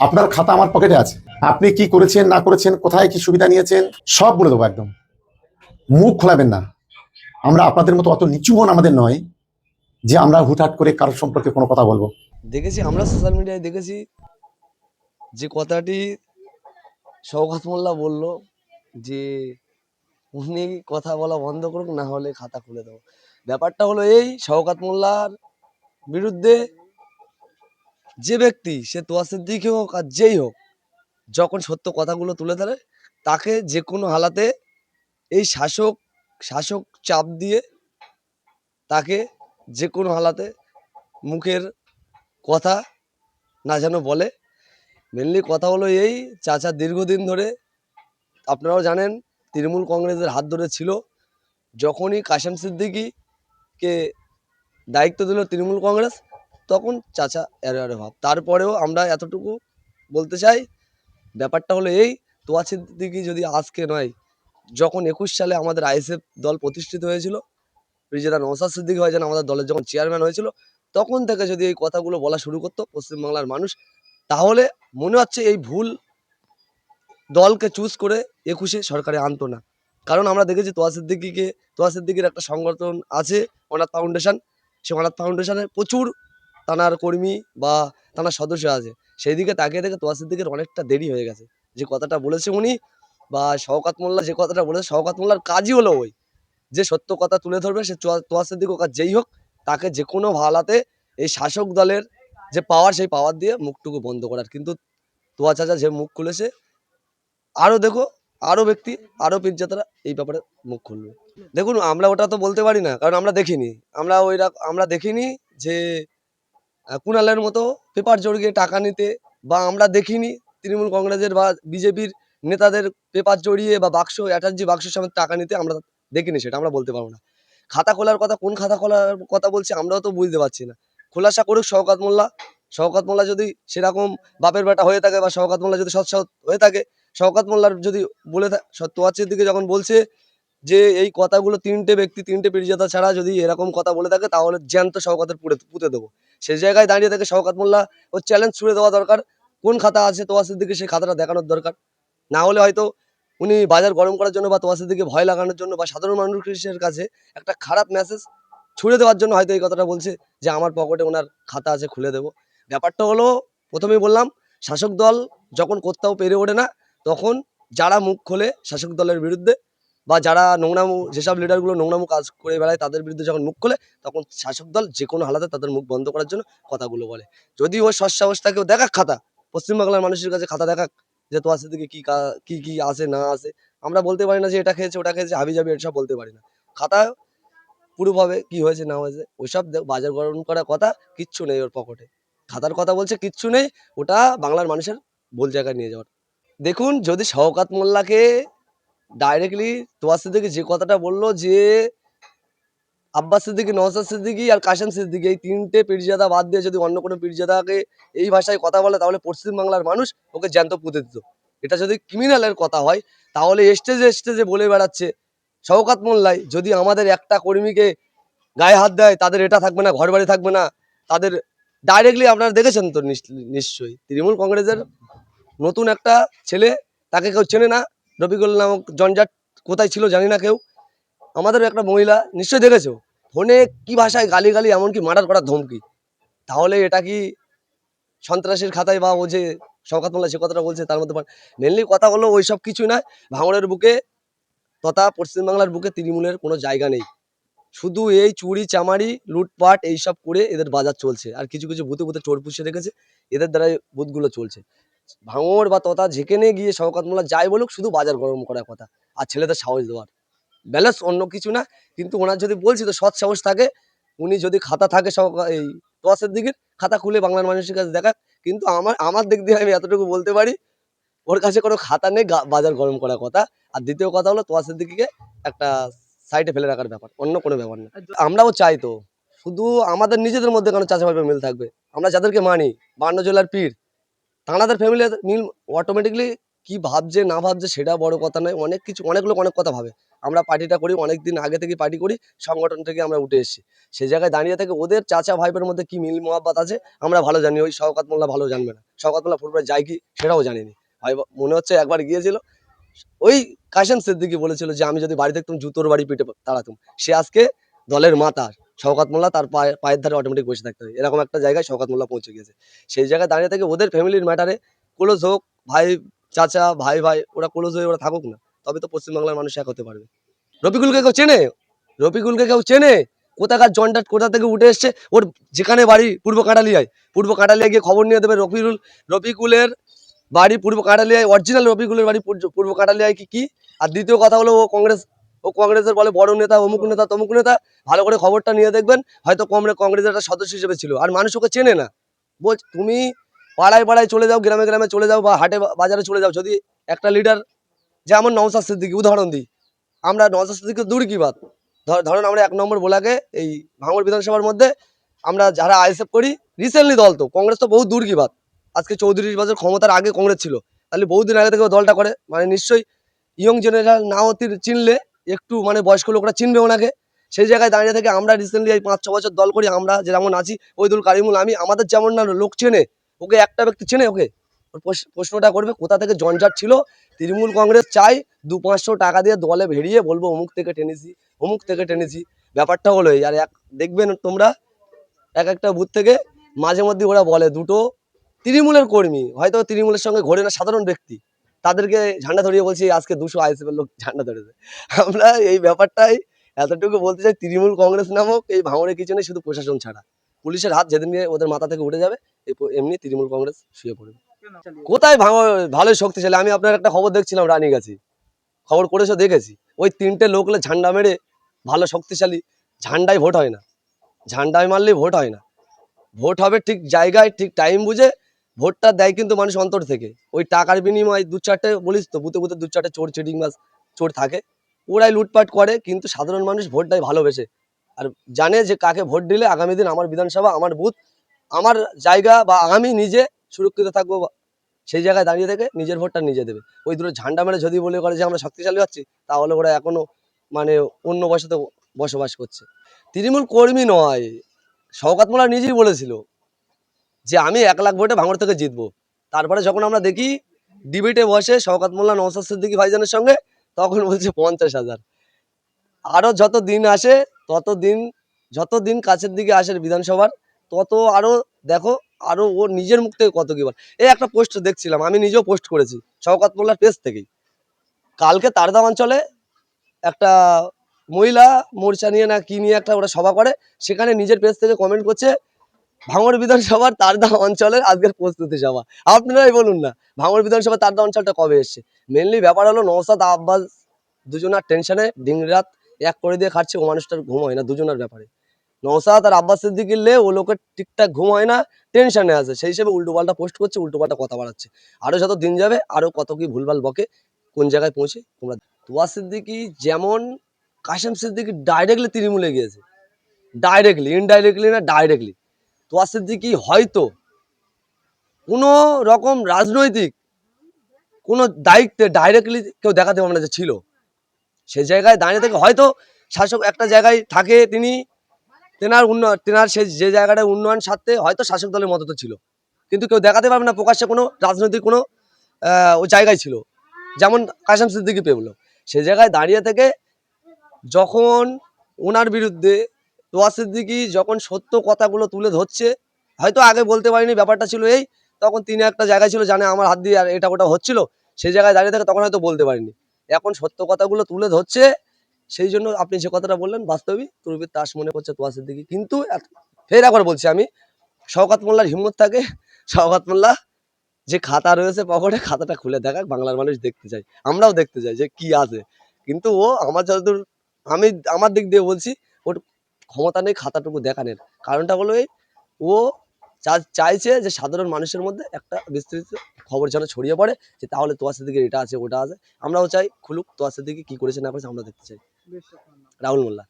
আপনার খাতা আমার পকেটে আছে। আপনি কি করেছেন, না করেছেন, কোথায় কি সুবিধা নিয়েছেন, সব বলে দেবো একদম। মুখ খোলাবেন না। আমরা আপনাদের মতো অত নিচু মন আমাদের নয় যে আমরা হুটহাট করে কারোর সম্পর্কে কোনো কথা বলব। দেখেছি, আমরা সোশ্যাল মিডিয়ায় দেখেছি যে কথাটি শওকত মোল্লা বলল যে, উনি কথা বলা বন্ধ করুক, না হলে খাতা খুলে দেবো। ব্যাপারটা হলো এই, শওকত মোল্লার বিরুদ্ধে যে ব্যক্তি সে তোয়া সিদ্দিকি হোক আর যেই হোক, যখন সত্য কথাগুলো তুলে ধরে, তাকে যে কোনো হালাতে এই শাসক শাসক চাপ দিয়ে তাকে যে কোনো হালাতে মুখের কথা না যেন বলে। মেনলি কথা হলো এই, চাচা দীর্ঘদিন ধরে আপনারাও জানেন তৃণমূল কংগ্রেসের হাত ধরে ছিল। যখনই কাশেম সিদ্দিকিকে দায়িত্ব দিল তৃণমূল কংগ্রেস তখন চাচা এরে এরে ভাব। তারপরেও আমরা এতটুকু বলতে চাই, ব্যাপারটা হলো এই তোয়া সিদ্দিকি যদি আজকে নয়, যখন একুশ সালে আমাদের আইএসএফ দল প্রতিষ্ঠিত হয়েছিল রিজেদা নৌসাদ সিদ্দিকি হয়েছেন আমাদের দলের যখন চেয়ারম্যান হয়েছিল, তখন থেকে যদি এই কথাগুলো বলা শুরু করতো পশ্চিমবাংলার মানুষ, তাহলে মনে হচ্ছে এই ভুল দলকে চুজ করে একুশে সরকারে আনতো না। কারণ আমরা দেখেছি তোয়া সিদ্দিকিকে তোয়া সিদ্দিকির একটা সংগঠন আছে অনাথ ফাউন্ডেশন সে অনাথ ফাউন্ডেশনে প্রচুর তানার কর্মী বা তানার সদস্য আছে। সেই দিকে তাকিয়ে দেখে তোয়া সিদ্দিকের অনেকটা দেরি হয়ে গেছে। যে কথাটা বলেছে উনি বা শওকাত মোল্লা, যে কথাটা বলেছে শওকাত মোল্লার কাজই হলো ওই। যে সত্য কথা তুলে ধরবে সে তোয়া সিদ্দিক হোক যেই হোক, তাকে যে কোনো ভালাতে এই শাসক দলের যে পাওয়ার সেই পাওয়ার দিয়ে মুখটুকু বন্ধ করার। কিন্তু তোয়া চাচা যে মুখ খুলেছে আরও দেখো আরও ব্যক্তি আরও পীরজাতারা এই ব্যাপারে মুখ খুলবে। দেখুন, আমরা ওটা তো বলতে পারি না, কারণ আমরা দেখিনি। আমরা ওইরা আমরা দেখিনি যে কুণালের মতো পেপার জড়িয়ে টাকা নিতে বা আমরা দেখিনি, তৃণমূল কংগ্রেসের বা বিজেপির নেতাদের পেপার জড়িয়ে বা বাক্স, অ্যাটার্জি বাক্সের সমেত টাকা নিতে আমরা দেখিনি, সেটা আমরা বলতে পারব না। খাতা খোলার কথা, কোন খাতা খোলার কথা বলছে আমরাও তো বুঝতে পারছি না। খোলাসা করুক শওকাত মোল্লা শওকাত মোল্লা যদি সেরকম বাপের বেটা হয়ে থাকে বা শওকাত মোল্লা যদি সৎ সৎ হয়ে থাকে, শওকাত মোল্লার যদি বলে তোয়াচ্ছের দিকে যখন বলছে যে এই কথাগুলো তিনটে ব্যক্তি, তিনটে পীরজাতা ছাড়া যদি এরকম কথা বলে থাকে, তাহলে জ্যান্ত শওকাতের পুড়ে পুঁতে দেবো। সেই জায়গায় দাঁড়িয়ে থেকে শওকাত মোল্লা ও চ্যালেঞ্জ ছুড়ে দেওয়া দরকার। কোন খাতা আছে তোয়াশের দিকে, সেই খাতাটা দেখানোর দরকার। না হলে হয়তো উনি বাজার গরম করার জন্য বা তোয়াশের দিকে ভয় লাগানোর জন্য বা সাধারণ মানুষের কাছে একটা খারাপ মেসেজ ছুড়ে দেওয়ার জন্য হয়তো এই কথাটা বলছে যে, আমার পকেটে ওনার খাতা আছে, খুলে দেবো। ব্যাপারটা হলো, প্রথমেই বললাম, শাসক দল যখন কোথাও পেরে ওঠে না, তখন যারা মুখ খোলে শাসক দলের বিরুদ্ধে বা যারা নোংরামু, যেসব লিডারগুলো নোংরামু কাজ করে বেড়ায় তাদের বিরুদ্ধে যখন মুখ খোলে, তখন শাসক দল যে কোনো হালাতে তাদের মুখ বন্ধ করার জন্য কথাগুলো বলে। যদি ওই সৎসাহস থাকে দেখাক খাতা। পশ্চিমবাংলার মানুষের কাছে খাতা দেখাক যে তো তোমার থেকে কি কা- কি আছে, না আছে। আমরা বলতে পারি না যে এটা খেয়েছে, ওটা খেয়েছে হাবি জাবি এসব বলতে পারি না। খাতা পুরোভাবে কি হয়েছে, না হয়েছে, ওইসব বাজার গরম করা কথা কিচ্ছু নেই ওর পকেটে। খাতার কথা বলছে, কিচ্ছু নেই, ওটা বাংলার মানুষের ভুল জায়গায় নিয়ে যাওয়ার। দেখুন, যদি শওকাত মোল্লাকে ডাইরেক্টলি তোয়ার সিদ্দিকি যে কথাটা বলল যে আব্বাস সিদ্দিকি নওসাদ সিদ্দিকি আর কাশেম সিদ্দিকি, এই তিনটে পীরজাদা বাদ দিয়ে যদি অন্য কোনো পীরজাদাকে এই ভাষায় কথা বলে, তাহলে পশ্চিমবাংলার মানুষ ওকে জ্যান্ত পুঁতে দিত। এটা যদি ক্রিমিনালের কথা হয়, তাহলে স্টেজে স্টেজে বলে বেড়াচ্ছে, শওকাত মোল্লাই, যদি আমাদের একটা কর্মীকে গায়ে হাত দেয়, তাদের এটা থাকবে না ঘর বাড়ি থাকবে না, তাদের ডাইরেক্টলি আপনারা দেখেছেন তো নিশ্চ- নিশ্চয়ই, তৃণমূল কংগ্রেসের নতুন একটা ছেলে, তাকে কেউ চেনে না রফিকুল নামক জঞ্জাট কোথায় ছিল জানি না কেউ। আমাদের একটা মহিলা, নিশ্চয়ই দেখেছ? ফোনে কি ভাষায় গালি গালি এমনকি মার্ডার করার ধমকি। তাহলে এটা কি সন্ত্রাসের খাতায় বা ও যে মোল্লা যে কথাটা বলছে তার মধ্যে মেনলি কথা হলো ওই সব কিছু না ভাঙড়ের বুকে তথা পশ্চিমবাংলার বুকে তৃণমূলের কোনো জায়গা নেই। শুধু এই চুরি, চামারি, লুটপাট এইসব করে এদের বাজার চলছে। আর কিছু কিছু বুথে বুথে চোর পুষে রেখেছে, এদের দ্বারাই বুথগুলো চলছে। ভাঙড় বা তথা যেখানে গিয়ে শওকাত মোল্লা যাই বলুক, শুধু বাজার গরম করার কথা। আর ছেলেদের সাহস দেওয়ার। ব্যালেন্স অন্য কিছু না, কিন্তু ওনার যদি বলছি তো সৎ সাহস থাকে, উনি যদি খাতা থাকে এই তোয়াশের দিকে, খাতা খুলে বাংলার মানুষের কাছে দেখা কিন্তু আমার আমার দিক দিয়ে আমি এতটুকু বলতে পারি, ওর কাছে কোনো খাতা নেই বাজার গরম করার কথা। আর দ্বিতীয় কথা হলো তোয়াশের দিকে একটা সাইডে ফেলে রাখার ব্যাপার, অন্য কোনো ব্যাপার না। আমরাও চাই তো, শুধু আমাদের নিজেদের মধ্যে কোনো চাচাভাবে মিল থাকবে? আমরা যাদেরকে মানি, বান্ন জেলার পীর তাঁদের ফ্যামিলি মিল অটোমেটিকলি কি ভাবছে, না ভাবছে সেটা বড় কথা নয়। অনেক কিছু, অনেক লোক অনেক কথা ভাবে। আমরা পার্টিটা করি অনেক দিন আগে থেকে পার্টি করি, সংগঠন থেকে আমরা উঠে এসেছি। সেই জায়গায় দাঁড়িয়ে থেকে ওদের চাচা ভাইপের মধ্যে কি মিল মোহাব্বত আছে, আমরা ভালো জানি। ওই শওকাত মোল্লা ভালো জানবে না। শওকাত মোল্লা ফুটবল যায় কি সেটাও জানিনি। ভাই, মনে হচ্ছে একবার গিয়েছিল। ওই কাশেম সিদ্দিকি বলেছিল যে, আমি যদি বাড়ি থাকতাম জুতোর বাড়ি পিটে তাড়াতাম। সে আজকে দলের মাতা শওকাত মোল্লা তার পায়ে, পায়ের ধারে অটোমেটিক বসে থাকতে হবে এরকম একটা জায়গায় শওকাত মোল্লা পৌঁছে গেছে সেই জায়গায় দাঁড়িয়ে থেকে ওদের ফ্যামিলির ম্যাটারে ক্লোজ হোক, ভাই, চাচা, ভাই ভাই, ওরা ক্লোজ হয়ে ওরা থাকুক না। তবে তো পশ্চিমবাংলার মানুষ এক হতে পারবে। রফিকুলকে কেউ চেনে? রফিকুলকে কেউ চেনে? কোথাকার জনটা কোথা থেকে উঠে এসছে? ওর যেখানে বাড়ি, পূর্ব কাঁটালিয়ায় পূর্ব কাঁটালিয়ায় গিয়ে খবর নিয়ে দেবে রফিকুল। রফিকুলের বাড়ি পূর্ব কাঁটালিয়ায় অরিজিনাল রফিকুলের বাড়ি পূর্ব কাঁটালিয়ায় কি কি? আর দ্বিতীয় কথা হলো ও কংগ্রেস ও কংগ্রেসের বলে বড় নেতা, অমুক নেতা, তমুক নেতা, ভালো করে খবরটা নিয়ে দেখবেন। হয়তো কংগ্রেস কংগ্রেসের একটা সদস্য হিসেবে ছিল। আর মানুষ ওকে চেনে না। বল তুমি পাড়ায় পাড়ায় চলে যাও, গ্রামে গ্রামে চলে যাও বা হাটে বাজারে চলে যাও। যদি একটা লিডার যেমন নওসাদ সিদ্দিকি, উদাহরণ দিই। আমরা নওসাদ সিদ্দিকি দূর কি বাদ ধর- ধরেন আমরা এক নম্বর বোলাকে এই ভাঙড় বিধানসভার মধ্যে আমরা যারা আইএসএফ করি, রিসেন্টলি দল তো, কংগ্রেস তো বহু দূর কি বাদ আজকে চৌত্রিশ বছর ক্ষমতার আগে কংগ্রেস ছিল। তাহলে বহুদিন আগে থেকে দলটা করে। মানে নিশ্চয়ই ইয়ং জেনারেশন নাও তি- চিনলে একটু মানে বয়স্ক লোকরা চিনবে ওনাকে। সেই জায়গায় দাঁড়িয়ে থেকে আমরা রিসেন্টলি এই পাঁচ ছ বছর দল করি, আমরা যেমন আছি ওই দল কারিমুল, আমি, আমাদের যেমন না লোক চেনে, ওকে একটা ব্যক্তি চেনে ওকে। প্রশ্নটা করবে, কোথা থেকে জঞ্জাট ছিল? তৃণমূল কংগ্রেস চাই, দু পাঁচশো টাকা দিয়ে দলে ভেড়িয়ে বলব, অমুক থেকে টেনেছি, অমুক থেকে টেনেছি। ব্যাপারটা হলো আর এক, দেখবেন তোমরা, এক একটা বুথ থেকে মাঝে মধ্যে ওরা বলে, দুটো তৃণমূলের কর্মী, হয়তো তৃণমূলের সঙ্গে ঘোরে না সাধারণ ব্যক্তি। তাদেরকে ঝান্ডা ধরিয়ে বলছি, আজকে দুশো আইএসএফের লোক ঝান্ডা ধরেছে। আমরা এই ব্যাপারটাই এতটুকু বলতে চাই, তৃণমূল কংগ্রেস নামক এই ভাঙড়ে কিছু নেই শুধু প্রশাসন ছাড়া। পুলিশের হাত যেদিন গিয়ে ওদের মাথা থেকে উঠে যাবে এমনি তৃণমূল কংগ্রেস শুয়ে পড়বে। কোথায় ভাঙড় ভালোই শক্তিশালী? আমি আপনার একটা খবর দেখছিলাম রানী গাছি। খবর করেছ, দেখেছি। ওই তিনটে লোকলে ঝান্ডা মেরে ভালো শক্তিশালী ঝান্ডায় ভোট হয় না। ঝান্ডায় মারলেই ভোট হয় না। ভোট হবে ঠিক জায়গায়, ঠিক টাইম বুঝে ভোটটা দেয় কিন্তু মানুষ অন্তর থেকে। ওই টাকার বিনিময়ে দু চারটে বলিস তো, বুতে বুতে দু চারটে চোর, চিটিং মাছ চোর থাকে। ওরাই লুটপাট করে, কিন্তু সাধারণ মানুষ ভোট দেয় ভালোবেসে। আর জানে যে কাকে ভোট দিলে আগামী দিন আমার বিধানসভা, আমার বুথ, আমার জায়গা বা আমি নিজে সুরক্ষিত থাকব সেই জায়গায় দাঁড়িয়ে থেকে নিজের ভোটটা নিজে দেবে। ওই দুটো ঝান্ডা মেরে যদি বলে করে যে আমরা শক্তিশালী হচ্ছি, তাহলে ওরা এখনও মানে অন্য বসতে বসবাস করছে। তৃণমূল কর্মী নয়, শওকাত মোল্লা নিজেই বলেছিল যে আমি এক লাখ ভোটে ভাঙড় থেকে জিতবো। তারপরে যখন আমরা দেখি ডিবেটে বসে শওকাত মোল্লা নওসাদ সিদ্দিকী ভাইজানের সঙ্গে, তখন বলছে পঞ্চাশ হাজার। আরও যত দিন আসে, তত দিন, যত দিন কাছের দিকে আসে বিধানসভার, তত আরও দেখো আরও ও নিজের মুখ থেকে কত কি বল। এই একটা পোস্ট দেখছিলাম, আমি নিজেও পোস্ট করেছি শওকাত মোল্লার পেজ থেকেই। কালকে তারদাম অঞ্চলে একটা মহিলা মোর্চা নিয়ে না কি নিয়ে একটা ওরা সভা করে, সেখানে নিজের পেজ থেকে কমেন্ট করছে ভাঙড় বিধানসভার তারদা অঞ্চলের আজকের প্রস্তুতি সভা আপনারাই বলুন না, ভাঙড় বিধানসভা তারদা অঞ্চলটা কবে এসছে? মেনলি ব্যাপার হলো নৌসাদ আব্বাস দুজনার টেনশনে দিন রাত এক করে দিয়ে খাচ্ছে, ও মানুষটার ঘুম হয় না, দুজনের ব্যাপারে। নৌসাদ আর আব্বাস সিদ্দিকির লে ও লোকের ঠিকঠাক ঘুম হয় না টেনশনে আছে। সেই হিসেবে উল্টো পাল্টা পোস্ট করছে, উল্টো পাল্টা কথা বাড়াচ্ছে। আরও যত দিন যাবে, আরও কত কি ভুলভাল বকে, কোন জায়গায় পৌঁছে তোমরা তুয়া সিদ্দিকি যেমন, কাশেম সিদ্দিকি ডাইরেক্টলি তৃণমূলে গিয়েছে। ডাইরেক্টলি ইনডাইরেক্টলি না ডাইরেক্টলি তোয়া সিদ্দিকি হয়তো কোনো রকম রাজনৈতিক কোনো দায়িত্বে ডাইরেক্টলি কেউ দেখাতে পারবে না যে ছিল। সে জায়গায় দাঁড়িয়ে থেকে হয়তো শাসক একটা জায়গায় থাকে, তিনি তেনার উন্নয়ন, তেনার সে, যে জায়গাটায় উন্নয়ন স্বার্থে হয়তো শাসক দলের মতো তো ছিল। কিন্তু কেউ দেখাতে পারবে না, প্রকাশ্যে কোনো রাজনৈতিক কোনো ও জায়গায় ছিল। যেমন কাসাম সিদ্দিকি পেবলো সে জায়গায় দাঁড়িয়ে থেকে যখন ওনার বিরুদ্ধে তোয়া সিদ্দিকি যখন সত্য কথাগুলো তুলে ধরছে, হয়তো আগে বলতে পারিনি, ব্যাপারটা ছিল এই, তখন তিনি একটা জায়গায় ছিল জানে আমার হাত দিয়ে আর এটা ওটা হচ্ছিল, সেই জায়গায় দাঁড়িয়ে থাকে তখন হয়তো বলতে পারিনি। এখন সত্য কথাগুলো তুলে ধরছে, সেই জন্য আপনি যে কথাটা বললেন বাস্তবিক তুরবির তাস মনে করছে তোয়া সিদ্দিকি কিন্তু ফের একবার বলছি আমি, শওকাত মোল্লার হিম্মত থাকে, শওকাত মোল্লা যে খাতা রয়েছে পকেটে, খাতাটা খুলে দেখাক, বাংলার মানুষ দেখতে চাই আমরাও দেখতে চাই যে কি আছে। কিন্তু ও আমার যতদূর, আমি, আমার দিক দিয়ে বলছি ক্ষমতা নেই খাতাটুকু দেখানোর কারণটা হলো এই ও চা- চাইছে যে সাধারণ মানুষের মধ্যে একটা বিস্তৃত খবর যেন ছড়িয়ে পড়ে যে তাহলে তোয়া সিদ্দিকের এটা আছে ওটা আছে। আমরাও চাই খুলুক তোয়া সিদ্দিকি কি করেছে না করেছে আমরা দেখতে চাই। রাহুল মোল্লা।